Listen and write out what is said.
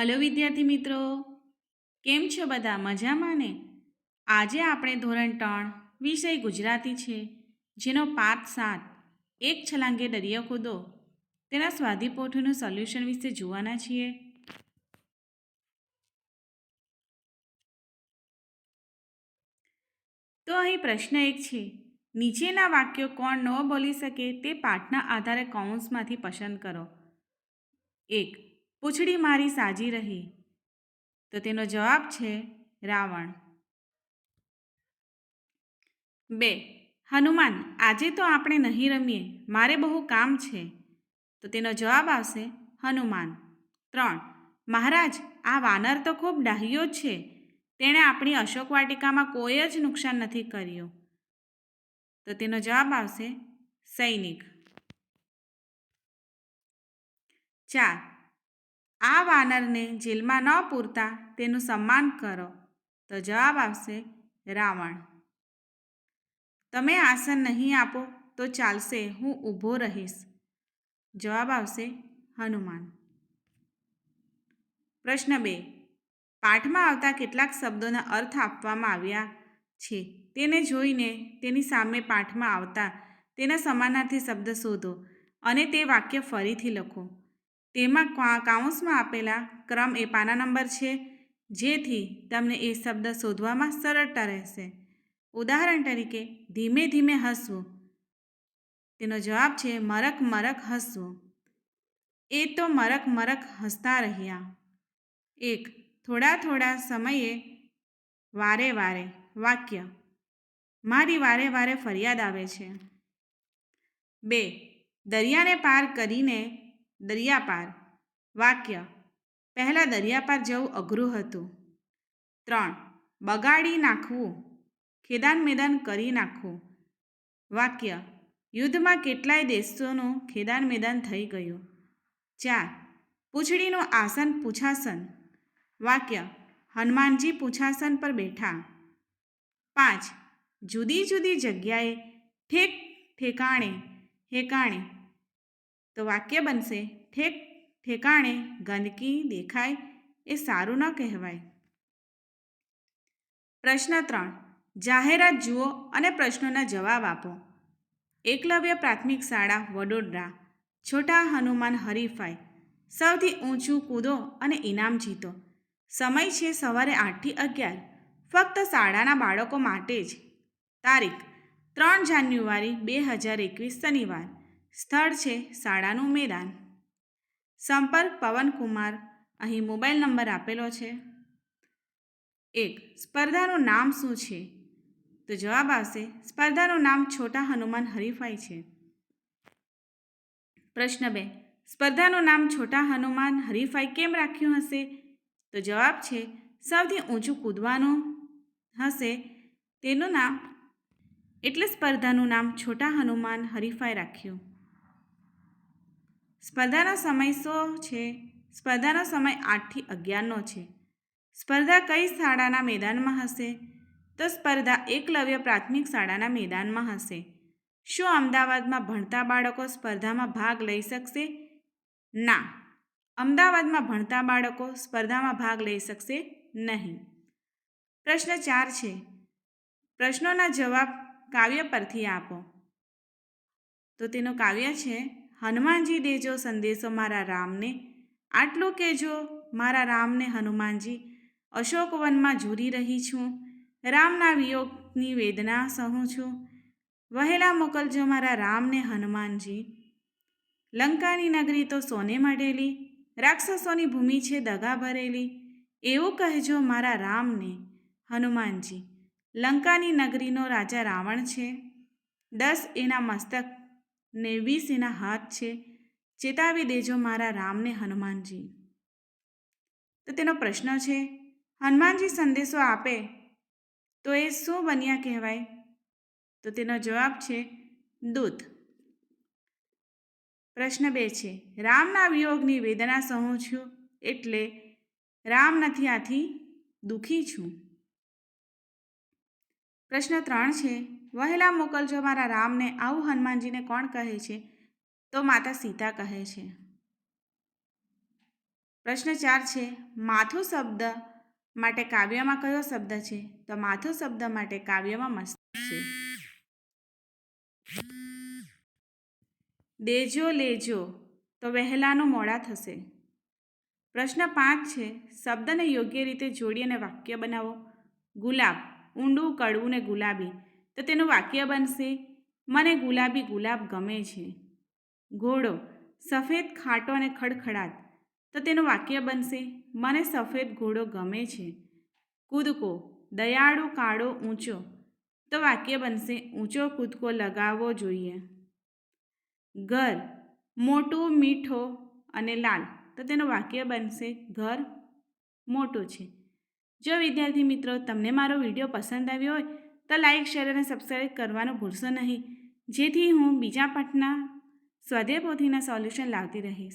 Hello વિદ્યાર્થી મિત્રો, કેમ છો બધા? મજામાં ને? આજે આપણે ધોરણ ત્રણ, વિષય ગુજરાતી છે, જેનો પાઠ સાત, એક છલાંગે દરિયો કૂદો. તેના સ્વાદિપોઠનું સોલ્યુશન વિશે જોવાના છીએ. તો અહીં પ્રશ્ન એક છે, નીચેના વાક્યો કોણ ન બોલી શકે તે પાઠના આધારે કૌંસમાંથી પસંદ કરો. એક પૂંછડી મારી સાજી રહી. તો તેનો જવાબ છે રાવણ. બે, હનુમાન, આજે તો આપણે નહીં રમીએ, મારે બહુ કામ છે. તો તેનો જવાબ આવશે હનુમાન. ત્રણ, મહારાજ, આ વાનર તો ખૂબ ડાહ્યો છે. તેણે આપણી અશોક વાટિકામાં કોઈ જ નુકસાન નથી કર્યું. તો તેનો જવાબ આવશે સૈનિક. ચાર આ વાનરને જેલમાં ન પૂરતા તેનું સન્માન કરો. તો જવાબ આવશે, રાવણ. તમે આસન નહીં આપો તો ચાલશે, હું ઊભો રહીશ. જવાબ આવશે, હનુમાન. પ્રશ્ન બે. પાઠમાં આવતા કેટલાક શબ્દોના અર્થ આપવામાં આવ્યા છે. તેને જોઈને તેની સામે પાઠમાં આવતા તેના સમાનાર્થી શબ્દ શોધો અને તે વાક્ય ફરીથી લખો. તેમાં કાઉન્સમાં આપેલા ક્રમ એ પાના નંબર છે, જેથી તમને એ શબ્દ શોધવામાં સરળતા રહેશે. ઉદાહરણ તરીકે, ધીમે ધીમે હસવું. તેનો જવાબ છે, મરક મરક હસવું. એ તો મરક મરક હસતા રહ્યા. એક, થોડા થોડા સમયે વારે વારે વાક્ય. મારી વારે વારે ફરિયાદ આવે છે. બે, દરિયાને પાર કરીને દરિયા પાર વાક્ય, પહેલાં દરિયાપાર જવું અઘરું હતું. ત્રણ, બગાડી નાખવું, ખેદાન મેદાન કરી નાખવું. વાક્ય, યુદ્ધમાં કેટલાય દેશોનું ખેદાન મેદાન થઈ ગયું. ચાર, પૂંછડીનું આસન પૂછાસન. વાક્ય, હનુમાનજી પૂછાસન પર બેઠા. પાંચ, જુદી જુદી જગ્યાએ ઠેક ઠેકાણે ઠેકાણે તો વાક્ય બનશે ઠેક, ઠેકાણે ગંદકી દેખાય એ સારું ન કહેવાય. પ્રશ્ન ત્રણ. જાહેરાત જુઓ અને પ્રશ્નોના જવાબ આપો. એકલવ્ય પ્રાથમિક શાળા વડોદરા. છોટા હનુમાન હરીફાઈ. સૌથી ઊંચું કૂદો અને ઇનામ જીતો. સમય છે સવારે આઠથી અગિયાર. ફક્ત શાળાના બાળકો માટે જ. તારીખ. ત્રણ જાન્યુઆરી બે હજાર એકવીસ શનિવાર. સ્થળ છે શાળાનું મેદાન. સંપર્ક પવનકુમાર અહીં મોબાઈલ નંબર આપેલો છે. એક, સ્પર્ધાનું નામ શું છે? તો જવાબ આવશે, સ્પર્ધાનું નામ છોટા હનુમાન હરીફાઈ છે. પ્રશ્ન બે, સ્પર્ધાનું નામ છોટા હનુમાન હરીફાઈ કેમ રાખ્યું હશે? તો જવાબ છે, સૌથી ઊંચું કૂદવાનું હશે. તેનું નામ, એટલે સ્પર્ધાનું નામ છોટા હનુમાન હરીફાઈ રાખ્યું. સ્પર્ધાનો સમય શું છે? સ્પર્ધાનો સમય આઠથી અગિયારનો છે. સ્પર્ધા કઈ શાળાના મેદાનમાં હશે? તો સ્પર્ધા એકલવ્ય પ્રાથમિક શાળાના મેદાનમાં હશે. શું અમદાવાદમાં ભણતા બાળકો સ્પર્ધામાં ભાગ લઈ શકશે? ના. અમદાવાદમાં ભણતા બાળકો સ્પર્ધામાં ભાગ લઈ શકશે નહીં. પ્રશ્ન ચાર છે. પ્રશ્નોના જવાબ કાવ્ય પરથી આપો. તો તેનું કાવ્ય છે હનુમાનજી દેજો સંદેશો મારા રામને. આટલું કહેજો, મારા રામને હનુમાનજી, અશોકવનમાં ઝૂરી રહી છું. રામના વિયોગની વેદના સહું છું. વહેલા મોકલજો મારા રામને હનુમાનજી. લંકાની નગરી તો સોને મળેલી, રાક્ષસોની ભૂમિ છે દગા ભરેલી. એવું કહેજો મારા રામને હનુમાનજી, લંકાની નગરીનો રાજા રાવણ છે. દસ એના મસ્તક ને વીસ એના હાથ છે. ચેતાવી દેજો મારા રામને હનુમાનજી. તો તેનો પ્રશ્ન છે, હનુમાનજી સંદેશો આપે? તો એ શું બન્યા કહેવાય. તો તેનો જવાબ છે, દૂત. પ્રશ્ન બે છે, રામના વિયોગની વેદના સહું છું એટલે રામ નથી આથી દુઃખી છું? પ્રશ્ન ત્રણ છે વહેલા મોકલજો મારા રામને, આવું હનુમાનજીને કોણ કહે છે? તો માતા સીતા કહે છે. પ્રશ્ન ચાર છે, માથું શબ્દ માટે કાવ્યમાં કયો શબ્દ છે? તો માથું શબ્દ માટે કાવ્યમાં મસ્તક છે. દેજો લેજો, તો વહેલાનું મોડા થશે. પ્રશ્ન પાંચ છે, શબ્દને યોગ્ય રીતે જોડી અને વાક્ય બનાવો. ગુલાબ, ઊંડું, કડવું ને ગુલાબી. તો તેનું વાક્ય બનશે, મને ગુલાબી ગુલાબ ગમે છે. ઘોડો, સફેદ ખાટો અને ખડખડાટ. તો તેનું વાક્ય બનશે, મને સફેદ ઘોડો ગમે છે. કૂદકો, દયાળુ કાળો ઊંચો. તો વાક્ય બનશે, ઊંચો કૂદકો લગાવવો જોઈએ. ઘર, મોટું, મીઠો અને લાલ. તો તેનું વાક્ય બનશે, ઘર મોટું છે. જો વિદ્યાર્થી મિત્રો તમને મારો વીડિયો પસંદ આવ્યો હોય તો લાઈક, શેર અને સબસ્ક્રાઈબ કરવાનું ભૂલશો નહીં. જેથી હું બીજા પાઠના સ્વાધ્યાય પોથીના સોલ્યુશન લાવતી રહીશ.